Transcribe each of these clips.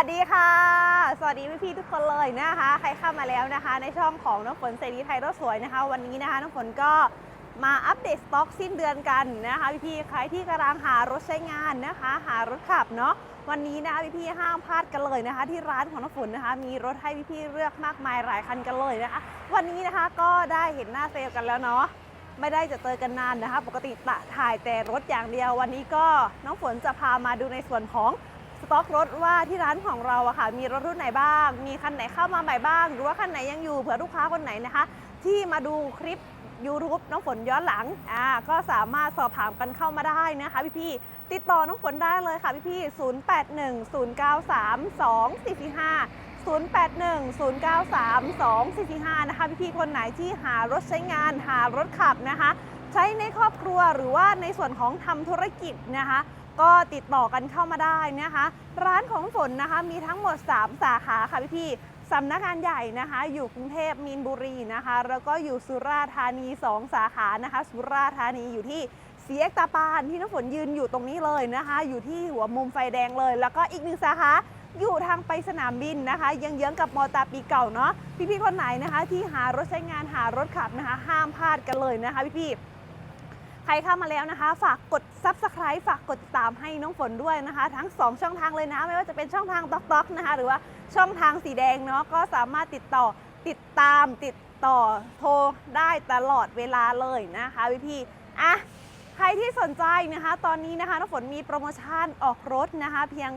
วัสดีค่ะ สวัสดีพี่ๆทุกคนเลยนะคะ ใครเข้ามาแล้วนะคะ ในช่องของน้ำฝนเสรีไทยรถสวยนะคะ วันนี้นะคะน้ำฝนก็มาอัปเดตสต็อกสิ้นเดือนกันนะคะ พี่ๆใครที่กำลังหารถใช้งานนะคะ หารถขับเนาะวันนี้นะคะพี่ๆห้ามพลาดกันเลยนะคะ ที่ร้านของน้ำฝนนะคะ มีรถให้พี่ๆเลือกมากมายหลายคันกันเลยนะคะ วันนี้นะคะก็ได้เห็นหน้าเซลล์กันแล้วเนาะไม่ได้จะเจอกันนานนะคะ ปกติตะถ่ายแต่รถอย่างเดียว วันนี้ก็น้องฝนจะพามาดูในส่วนของ สต็อกรถว่าที่ร้านของเราอะค่ะ มีรถรุ่นไหนบ้าง มีคันไหนเข้ามาใหม่บ้าง หรือว่าคันไหนยังอยู่เผื่อลูกค้าคนไหนนะคะ ที่มาดูคลิป YouTube น้องฝนย้อนหลังอ่าก็สามารถสอบถามกันเข้ามาได้นะคะพี่ๆติดต่อน้องฝนได้เลยค่ะพี่ๆ0810932445 0810932445 นะคะพี่ๆคนไหนที่หารถใช้งานหารถขับนะคะ ใช้ในครอบครัวหรือว่าในส่วนของทำธุรกิจนะคะ ก็ติดต่อกันเข้ามาได้นะคะ ร้านของฝนนะคะมีทั้งหมด 3 สาขาค่ะพี่ๆสำนักงานใหญ่นะคะ อยู่กรุงเทพมีนบุรีนะคะ แล้วก็อยู่สุราษฎร์ธานี 2 สาขานะคะ สุราษฎร์ธานีอยู่ที่สียกตาปานที่น้ำฝนยืนอยู่ตรงนี้เลยนะคะ อยู่ที่หัวมุมไฟแดงเลย แล้วก็อีกหนึ่งสาขาอยู่ทางไปสนามบินนะคะยังเยื้องกับมอเตอร์ปีเก่าเนาะพี่ๆคนไหนนะคะ ที่หารถใช้งานหารถขับนะคะ ห้ามพลาดกันเลยนะคะพี่ๆ ครเข้ามาแล้วนะคะ ฝากกด Subscribe ฝากกดติดตามให้น้องฝนด้วยนะคะ ทั้ง 2 ช่องทางเลยนะ ไม่ว่าจะเป็นช่องทางต๊อกต๊อกนะคะ หรือว่าช่องทางสีแดงเนาะก็สามารถติดต่อติดตามติดต่อโทรได้ตลอดเวลาเลยนะคะพี่พี่อะใครที่สนใจนะคะ ตอนนี้นะคะน้องฝนมีโปรโมชั่นออกรถนะคะ เพียง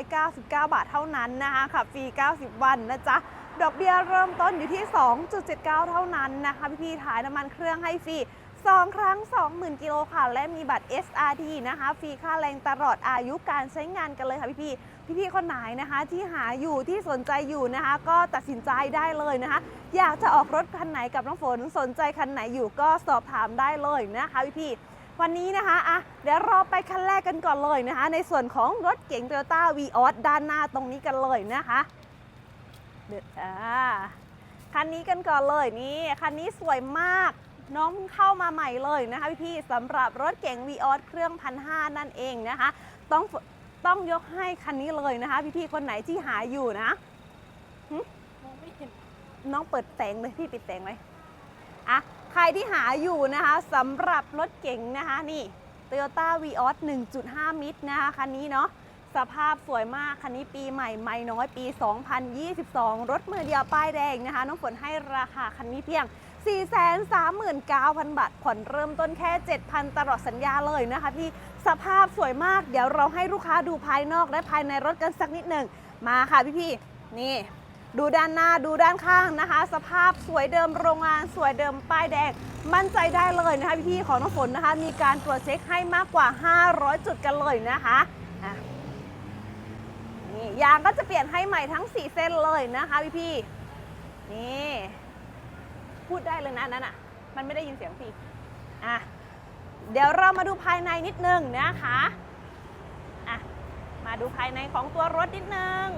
999 บาทเท่านั้นนะคะขับฟรี 90 วันนะจ๊ะดอกเบี้ยเริ่มต้นอยู่ที่ 2.79 เท่านั้นนะคะ พี่พี่ๆถ่ายน้ำมันเครื่องให้ฟรี 2 ครั้ง 20,000 กิโลค่ะ และมีบัตร SRT นะคะ ฟรีค่าแรงตลอดอายุการใช้งานกันเลยค่ะพี่พี่พี่พี่ๆคนไหนนะคะ ที่หาอยู่ที่สนใจอยู่นะคะ ก็ตัดสินใจได้เลยนะคะ อยากจะออกรถคันไหนกับน้องฝนสนใจคันไหนอยู่ก็สอบถามได้เลยนะคะพี่พี่วันนี้นะคะอะเดี๋ยวเราไปคันแรกกันก่อนเลยนะคะ ในส่วนของรถเก๋ง Toyota v ีออสด้านหน้าตรงนี้กันเลยนะคะเดี๋ยวอ่าคันนี้กันก่อนเลยนี่คันนี้สวยมาก น้องเพิ่งเข้ามาใหม่เลยนะคะพี่ๆสำหรับรถเก๋ง v ีออสเครื่องพันห้านั่นเองนะคะ ต้องต้องยกให้คันนี้เลยนะคะ พี่ๆคนไหนที่หาอยู่นะมองไม่เห็นน้องเปิดแสงเลยพี่ปิดแสงไว้อะใครที่หาอยู่นะคะสำหรับรถเก๋งนะคะนี่ Toyota v ีออส1.5 มิตรนะคะคันนี้เนาะสภาพสวยมาก คันนี้ปีใหม่ไม่น้อยปี 2022 รถมือเดียวป้ายแดงนะคะ น้องฝนให้ราคาคันนี้เพียง 439,000 บาท ผ่อนเริ่มต้นแค่ 7,000 ตลอดสัญญาเลยนะคะพี่ สภาพสวยมาก เดี๋ยวเราให้ลูกค้าดูภายนอกและภายในรถกันสักนิดหนึ่ง มาค่ะพี่ๆ นี่ ดูด้านหน้าดูด้านข้างนะคะ สภาพสวยเดิมโรงงาน สวยเดิมป้ายแดง มั่นใจได้เลยนะคะพี่ๆ ของน้องฝนนะคะ มีการตรวจเช็คให้มากกว่า 500 จุดกันเลยนะคะะนี่ยางก็จะเปลี่ยนให้ใหม่ทั้ง 4 เส้นเลยนะคะพี่พี่ๆนี่ พูดได้เลยนะนั่นอะ มันไม่ได้ยินเสียงพี่อะเดี๋ยวเรามาดูภายในนิดนึงนะคะอะมาดูภายในของตัวรถนิดนึง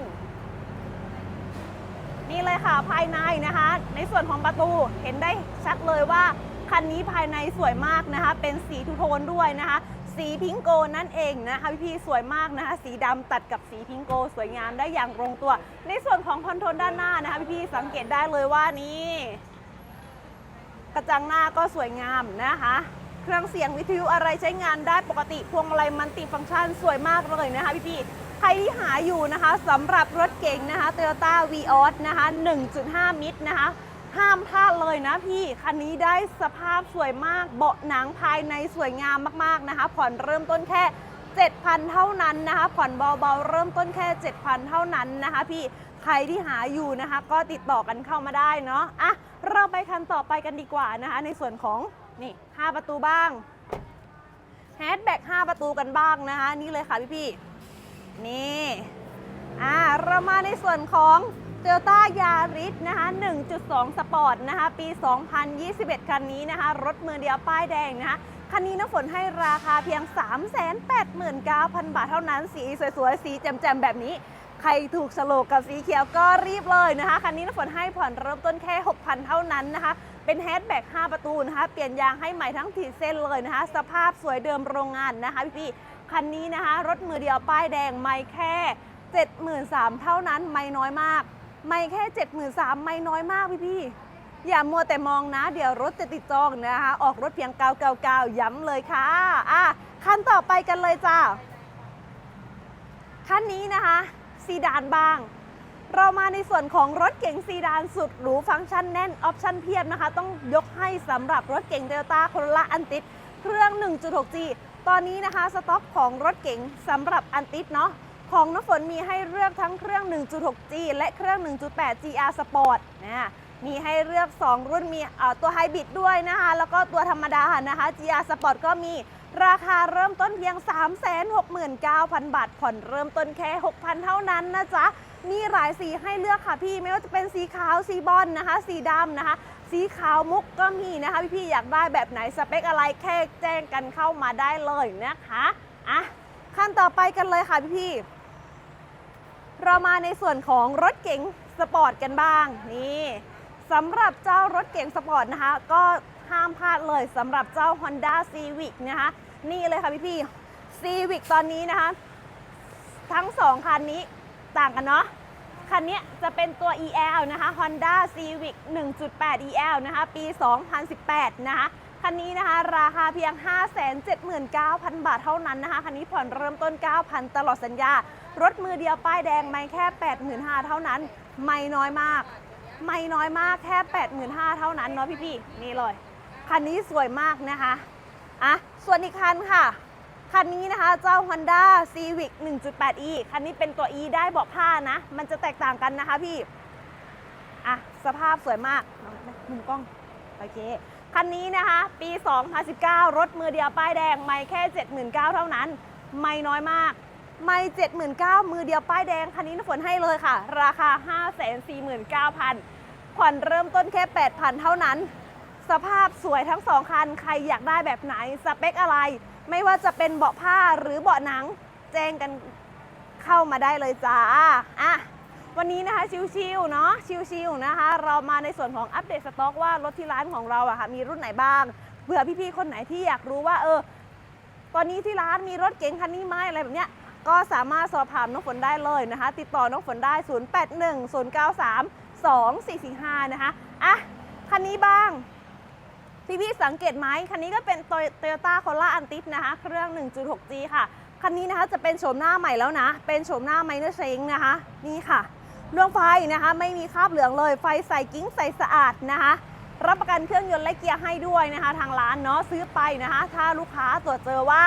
นี่เลยค่ะภายในนะคะ ในส่วนของประตูเห็นได้ชัดเลยว่าคันนี้ภายในสวยมากนะคะ เป็นสีทูโทนด้วยนะคะ สีพิงโกนั่นเองนะคะพี่ๆสวยมากนะคะ สีดำตัดกับสีพิงโก สวยงามได้อย่างลงตัว ในส่วนของคอนโทรลด้านหน้านะคะพี่ๆสังเกตได้เลยว่านี่ กระจังหน้าก็สวยงามนะคะ เครื่องเสียงวิทยุอะไรใช้งานได้ปกติพวงมาลัยมันติฟังก์ชันสวยมากเลยนะคะพี่ๆใครที่หาอยู่นะคะสำหรับรถเก๋งนะคะ Toyota v ีออสนะคะ 1.5 มิตรนะคะห้ามพลาดเลยนะพี่คันนี้ได้สภาพสวยมาก เบาะหนังภายในสวยงามมากๆนะคะ ผ่อนเริ่มต้นแค่ 7,000 เท่านั้นนะคะ ผ่อนเบาๆเริ่มต้นแค่ 7,000 เท่านั้นนะคะ พี่ ใครที่หาอยู่นะคะ ก็ติดต่อกันเข้ามาได้เนาะอะเราไปคันต่อไปกันดีกว่านะคะ ในส่วนของนี่5ประตูบ้างแฮชแบ็ก5ประตูกันบ้างนะคะ นี่เลยค่ะพี่ๆนี่อ่าเรามาในส่วนของ Toyota Yaris นะคะ 1.2 สปอร์ตนะคะ ปี 2021 คันนี้นะคะ รถมือเดียวป้ายแดงนะคะ คันนี้น้ำฝนให้ราคาเพียง 389,000 บาทเท่านั้น สีสวยๆ สีแจ่มๆ แบบนี้ ใครถูกสโลกกับสีเขียวก็รีบเลยนะคะ คันนี้น้ำฝนให้ผ่อนเริ่มต้นแค่ 6,000 เท่านั้นนะคะ เป็นแฮชแบ็ก5ประตูนะคะ เปลี่ยนยางให้ใหม่ทั้งทีเส้นเลยนะคะ สภาพสวยเดิมโรงงานนะคะพี่ๆคันนี้นะคะ รถมือเดียวป้ายแดงไม่แค่ 73,000เท่านั้นไม่น้อยมาก ไม่แค่ 73,000ไม่น้อยมากพี่พี่ๆอย่ามัวแต่มองนะ เดี๋ยวรถจะติดจองนะคะ ออกรถเพียง999ย้ำเลยค่ะอะคันต่อไปกันเลยจ้าคันนี้นะคะ ซีดานบ้าง เรามาในส่วนของรถเก๋งซีดานสุดหรูฟังก์ชันแน่นออปชั่นเพียบนะคะ ต้องยกให้สำหรับรถเก๋ง Toyota Corolla Antis เครื่อง 1.6G ตอนนี้นะคะสต็อกของรถเก๋งสำหรับ Antis เนาะของน้ำฝนมีให้เลือกทั้งเครื่อง 1.6G และเครื่อง 1.8 GR Sport นะมีให้เลือก 2 รุ่นมีตัวไฮบริดด้วยนะคะ แล้วก็ตัวธรรมดานะคะ GR Sport ก็มี ราคาเริ่มต้นเพียง 369,000 บาท ผ่อนเริ่มต้นแค่ 6,000 เท่านั้นนะจ๊ะ มีหลายสีให้เลือกค่ะพี่ ไม่ว่าจะเป็นสีขาว สีบอลนะคะ สีดำนะคะ สีขาวมุกก็มีนะคะ พี่ๆอยากได้แบบไหนสเปคอะไรแค่แจ้งกันเข้ามาได้เลยนะคะอะขั้นต่อไปกันเลยค่ะพี่ๆเรามาในส่วนของรถเก๋งสปอร์ตกันบ้างนี่สำหรับเจ้ารถเก๋งสปอร์ตนะคะ ก็ ห้ามพลาดเลยสำหรับเจ้า Honda Civic นะคะนี่เลยค่ะพี่ๆ Civic ตอนนี้นะคะทั้งสองคันนี้ต่างกันเนาะคันนี้จะเป็นตัว EL นะคะ Honda Civic 1.8 EL นะคะปี 2018 นะคะคันนี้นะคะราคาเพียง 579,000 บาทเท่านั้นนะคะคันนี้ผ่อนเริ่มต้น 9,000 ตลอดสัญญา รถมือเดียวป้ายแดงไม่แค่ 85,000 เท่านั้น ไม่น้อยมาก ไม่น้อยมากแค่ 85,000 เท่านั้นเนาะพี่ๆนี่เลย คันนี้สวยมากนะคะอะส่วนอีกคันค่ะ คันนี้นะคะเจ้า Honda Civic 1.8e คันนี้เป็นตัว e ได้เบอกผ้านะ มันจะแตกต่างกันนะคะพี่อะสภาพสวยมากมุมกล้องโอเคคันนี้นะคะ ปี 2019 รถมือเดียวป้ายแดง ไม่แค่ 79,000 เท่านั้น ไม่น้อยมาก ไม่79,000 มือเดียวป้ายแดง คันนี้น้ำฝนให้เลยค่ะ ราคา 549,000ผ่อนเริ่มต้นแค่ 8,000 เท่านั้น สภาพสวยทั้งสองคัน ใครอยากได้แบบไหนสเปคอะไร ไม่ว่าจะเป็นเบาะผ้าหรือเบาะหนัง แจ้งกันเข้ามาได้เลยจ้าอะวันนี้นะคะชิวๆเนาะชิวๆนะคะ เรามาในส่วนของอัปเดตสต็อกว่ารถที่ร้านของเราอะค่ะมีรุ่นไหนบ้างเผื่อพี่ๆคนไหนที่อยากรู้ว่าเออ ตอนนี้ที่ร้านมีรถเก๋งคันนี้ไหมอะไรแบบเนี้ยก็สามารถสอบถามน้องฝนได้เลยนะคะ ติดต่อน้องฝนได้ 0810932445 นะคะอะคันนี้บ้าง พี่พี่ๆสังเกตไหมคันนี้ก็เป็น Toyota Corolla Antis นะคะ เครื่อง 1.6G ค่ะ คันนี้นะคะจะเป็นโฉมหน้าใหม่แล้วนะ เป็นโฉมหน้า Minor Change นะคะ นี่ค่ะดวงไฟนะคะ ไม่มีคราบเหลืองเลย ไฟใสกิ้งใสสะอาดนะคะ รับประกันเครื่องยนต์และเกียร์ให้ด้วยนะคะ ทางร้านเนาะซื้อไปนะคะ ถ้าลูกค้าตรวจเจอว่า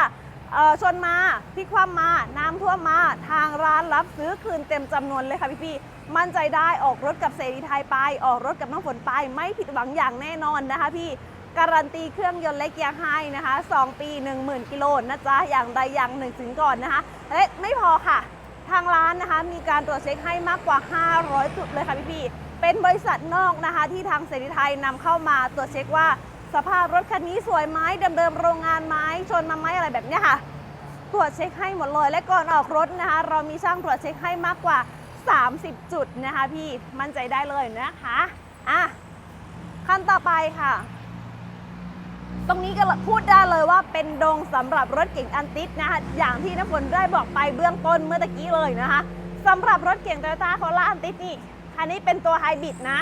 ชนมาพลิกคว่ำมา น้ำท่วมมา ทางร้านรับซื้อคืนเต็มจำนวนเลยค่ะพี่พี่ๆมั่นใจได้ออกรถกับเสรีไทยไป ออกรถกับน้ำฝนไป ไม่ผิดหวังอย่างแน่นอนนะคะพี่ การันตีเครื่องยนต์และเกียร์ให้นะคะ 2 ปี 10,000 กิโลนะจ๊ะ อย่างใดอย่างหนึ่งถึงก่อนนะคะและไม่พอค่ะ ทางร้านนะคะมีการตรวจเช็คให้มากกว่า 500 จุดเลยค่ะพี่ๆเป็นบริษัทนอกนะคะ ที่ทางเสรีไทยนำเข้ามาตรวจเช็คว่าสภาพรถคันนี้สวยไหมเดิมๆโรงงานไหมชนมาไหมอะไรแบบนี้ค่ะตรวจเช็คให้หมดเลยและก่อนออกรถนะคะ เรามีช่างตรวจเช็คให้มากกว่า 30 จุดนะคะพี่มั่นใจได้เลยนะคะอะขั้นต่อไปค่ะ ตรงนี้ก็พูดได้เลยว่าเป็นดงสำหรับรถเก๋งอันติสนะคะอย่างที่น้ำฝนได้บอกไปเบื้องต้นเมื่อตะกี้เลยนะคะสำหรับรถเก๋งโตโยต้าคอร่าอันติสนี่คันนี้เป็นตัวไฮบริดนะ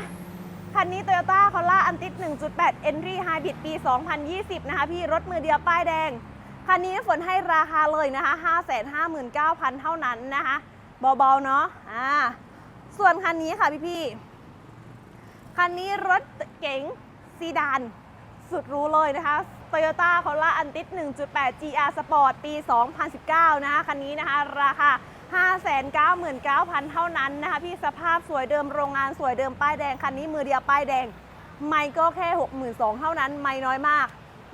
คันนี้ Toyota Corolla a n t i 1.8 Entry Hybrid ปี 2020 นะคะพี่รถมือเดียวป้ายแดง คันนี้ฝนให้ราคาเลยนะคะ 559,000 เท่านั้นนะคะ เบาๆ เนาะอ่าส่วนคันนี้ค่ะพี่ๆคันนี้รถเก๋งซีดาน สุดรู้เลยนะคะ Toyota Corolla Antis 1.8 GR Sport ปี 2019 นะคะคันนี้นะคะราคา599,000 เท่านั้นนะคะพี่สภาพสวยเดิมโรงงานสวยเดิมป้ายแดง คันนี้มือเดียวป้ายแดง ไม่ก็แค่ 62,000 เท่านั้น ไม่น้อยมาก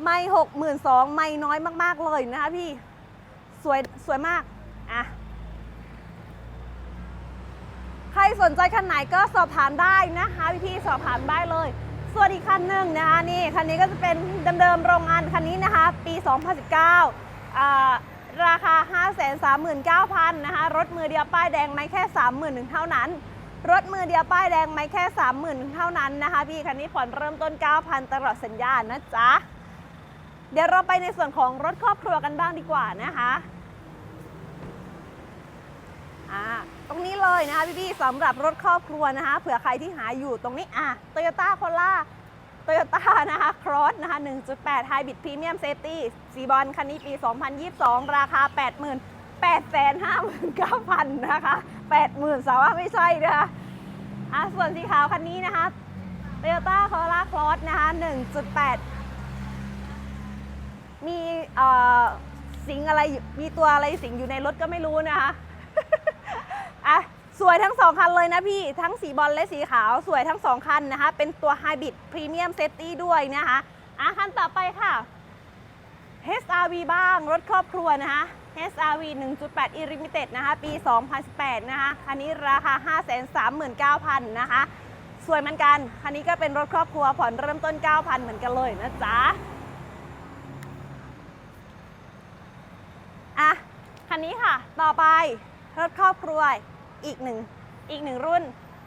ไม่ 62,000 ไม่น้อยมาก ๆ เลยนะคะพี่ สวยสวยมาก อะ ใครสนใจคันไหนก็สอบถามได้นะคะพี่ๆสอบถามได้เลย ส่วนอีกคันหนึ่งนะคะนี่คันนี้ก็จะเป็นเดิมๆโรงงานคันนี้นะคะ ปี 2019 ราคา 539,000นะคะรถมือเดียวป้ายแดงไม่แค่ 30,000ถึงเท่านั้น รถมือเดียวป้ายแดงไม่แค่ 30,000ถึงเท่านั้นนะคะพี่คันนี้ผ่อนเริ่มต้น 9,000 ตลอดสัญญานะจ๊ะเดี๋ยวเราไปในส่วนของรถครอบครัวกันบ้างดีกว่านะคะ อ่า ตรงนี้เลยนะคะพี่ๆสำหรับรถครอบครัวนะคะเผื่อใครที่หาอยู่ตรงนี้อะ Toyota Corolla Toyota นะคะ Cross นะคะ 1.8 Hybrid Premium Safety สีบอลคันนี้ปี 2022 ราคา 80,000 859,000 นะคะ 80,000สาวว่าไม่ใช่นะคะอะส่วนสีขาวคันนี้นะคะ Toyota Corolla Cross นะคะ 1.8 มีเอ่อสิงอะไรมีตัวอะไรสิงอยู่ในรถก็ไม่รู้นะคะ อะสวยทั้งสองคันเลยนะพี่ ทั้งสีบอลและสีขาวสวยทั้งสองคันนะคะ เป็นตัวไฮบริดพรีเมียมเซฟตี้ด้วยนะคะอะคันต่อไปค่ะ HRV บ้างรถครอบครัวนะคะ HRV 1.8 e Limited นะคะ ปี 2018 นะคะ คันนี้ราคา 539,000 นะคะ สวยเหมือนกัน คันนี้ก็เป็นรถครอบครัวผ่อนเริ่มต้น 9,000 เหมือนกันเลยนะจ๊ะ อะ คันนี้ค่ะ ต่อไปรถครอบครัว อีกหนึ่งอีกหนึ่งรุ่น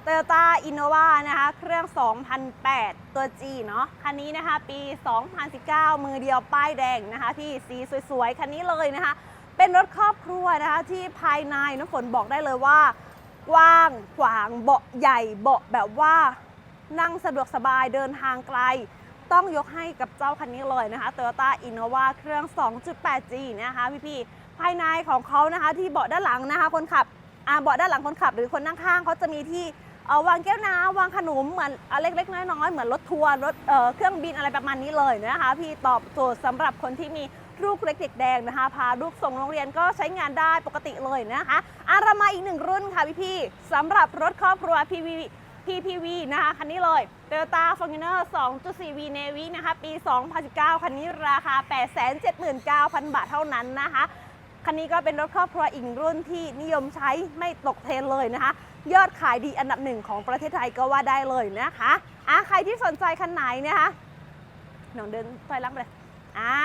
Toyota Innova นะคะ เครื่อง 2008 ตัว G เนาะคันนี้นะคะ ปี 2019 มือเดียวป้ายแดงนะคะ พี่สีสวยๆ คันนี้เลยนะคะ เป็นรถครอบครัวนะคะ ที่ภายในน้ำฝนบอกได้เลยว่า กว้างขวางเบาะใหญ่เบาะแบบว่านั่งสะดวกสบายเดินทางไกล ต้องยกให้กับเจ้าคันนี้เลยนะคะ Toyota Innova เครื่อง 2.8G นะคะพี่ๆภายในของเขานะคะที่เบาะด้านหลังนะคะ คนขับ อ่าเบาะด้านหลังคนขับหรือคนนั่งข้างเขาจะมีที่เอ่อวางแก้วน้ำวางขนมเหมือนเล็กๆน้อยๆเหมือนรถทัวร์รถเเครื่องบินอะไรประมาณนี้เลยนะคะ พี่ตอบโจทย์สำหรับคนที่มีลูกเล็กเด็กแดงนะคะ พาลูกส่งโรงเรียนก็ใช้งานได้ปกติเลยนะคะอารามาอีกหนึ่งรุ่นค่ะพี่ๆสำหรับรถครอบครัว PV PPV นะคะคันนี้เลย Toyota Fortuner 2.4V Navy นะคะ ปี 2019 คันนี้ราคา 879,000 บาทเท่านั้นนะคะ คันนี้ก็เป็นรถครอบครัวอีกหนึ่งรุ่นที่นิยมใช้ไม่ตกเทรนเลยนะคะ ยอดขายดีอันดับหนึ่งของประเทศไทยก็ว่าได้เลยนะคะอะใครที่สนใจคันไหนนะคะหนองเดินถอยลังไปเลยอ่า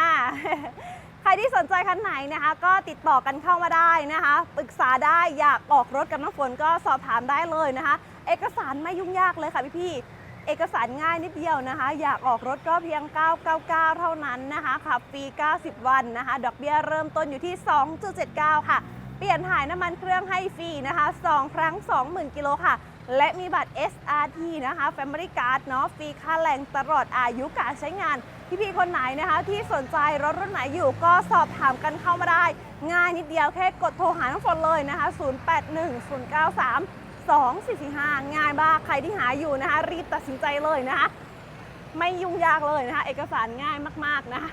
ใครที่สนใจคันไหนนะคะ ก็ติดต่อกันเข้ามาได้นะคะปรึกษาได้อยากออกรถกับน้ำฝนก็สอบถามได้เลยนะคะ เอกสารไม่ยุ่งยากเลยค่ะพี่ๆ เอกสารง่ายนิดเดียวนะคะ อยากออกรถก็เพียง 999 เท่านั้นนะคะขับฟรี 90 วันนะคะ ดอกเบี้ยเริ่มต้นอยู่ที่ 2.79 ค่ะ เปลี่ยนถ่ายน้ำมันเครื่องให้ฟรีนะคะ 2 ครั้ง 20,000 กิโลค่ะ และมีบัตร SRT นะคะ Family Card เนาะฟรีค่าแรงตลอดอายุการใช้งาน พี่ๆคนไหนนะคะ ที่สนใจรถรุ่นไหนอยู่ก็สอบถามกันเข้ามาได้ ง่ายนิดเดียวแค่กดโทรหาน้องฝนเลยนะคะ 081093 2445 ง่ายมาก ใครที่หาอยู่นะคะ รีบตัดสินใจเลยนะคะ ไม่ยุ่งยากเลยนะคะ เอกสารง่ายมากๆนะคะ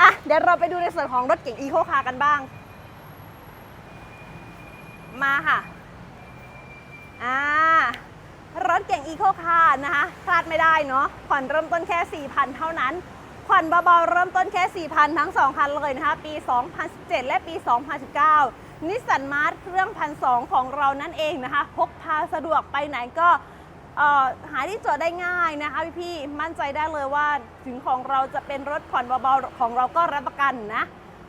อะเดี๋ยวเราไปดูในส่วนของรถเก๋งอีโคคาร์กันบ้าง มาค่ะอ่ารถเก่งอีโคคาร์นะคะพลาดไม่ได้เนาะผ่อนเริ่มต้นแค่ 4,000 เท่านั้นผ่อนเบาๆเริ่มต้นแค่ 4,000 ทั้ง 2 คันเลยนะคะ ปี 2017 และปี 2019 นิสสันมาร์ทเครื่องพันสของเรานั่นเองนะคะ พกพาสะดวกไปไหนก็หาที่จอดได้ง่ายนะคะพี่ๆมั่นใจได้เลยว่าถึงของเราจะเป็นรถผ่อนเบาๆของเราก็รับประกันนะ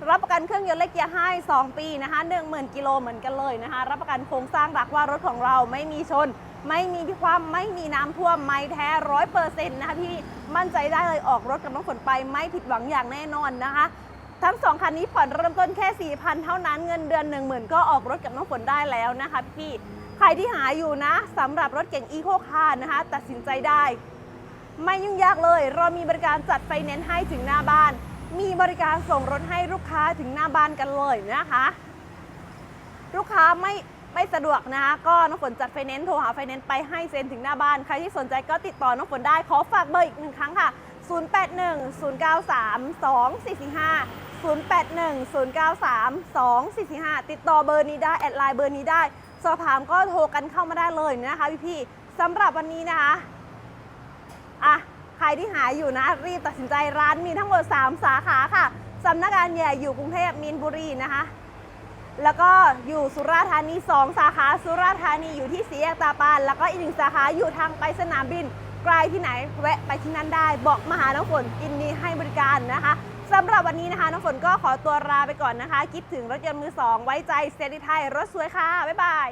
รับประกันเครื่องยนต์และเกียร์ให้ 2 ปีนะคะ10,000กิโลเหมือนกันเลยนะคะ รับประกันโครงสร้างหลักว่ารถของเราไม่มีชน ไม่มีพิความไม่มีน้ำท่วมไม่แท้ร้อยเปอร์เซ็นต์นะคะพี่มั่นใจได้เลยออกรถกับน้องฝนไปไม่ผิดหวังอย่างแน่นอนนะคะ ทั้งสองคันนี้ผ่อนเริ่มต้นแค่ 4,000 เท่านั้นเงินเดือน 10,000 ก็ออกรถกับน้องฝนได้แล้วนะคะพี่ใครที่หาอยู่นะสำหรับรถเก่งอีโคคาร์นะคะ ตัดสินใจได้ ไม่ยุ่งยากเลย เรามีบริการจัดไฟแนนซ์ให้ถึงหน้าบ้าน มีบริการส่งรถให้ลูกค้าถึงหน้าบ้านกันเลยนะคะ ลูกค้าไม่ไม่สะดวกนะคะก็น้องฝนจัดไฟแนนซ์โทรหาไฟแนนซ์ไปให้เซ็นถึงหน้าบ้าน ใครที่สนใจก็ติดต่อน้องฝนได้ขอฝากเบอร์อีกหนึ่งครั้งค่ะ 081 093 2445 081 093 2445 ติดต่อเบอร์นี้ได้ แอดไลน์เบอร์นี้ได้ สอบถามก็โทรกันเข้ามาได้เลยนะคะพี่ๆสำหรับวันนี้นะคะอะใครที่หาอยู่นะ รีบตัดสินใจร้านมีทั้งหมด 3 สาขาค่ะสำนักงานใหญ่อยู่กรุงเทพมีนบุรีนะคะ แล้วก็อยู่สุราษฎร์ธานี 2 สาขาสุราษฎร์ธานีอยู่ที่สีแยกตาปาน แล้วก็อีกหนึ่งสาขาอยู่ทางไปสนามบินไกลที่ไหนแวะไปที่นั่นได้ บอกมาหาน้องฝนยินดีให้บริการนะคะ สำหรับวันนี้นะคะ น้องฝนก็ขอตัวลาไปก่อนนะคะ คิดถึงรถยนต์มือสองไว้ใจเซริไทยรถสวยค่ะ บ๊ายบาย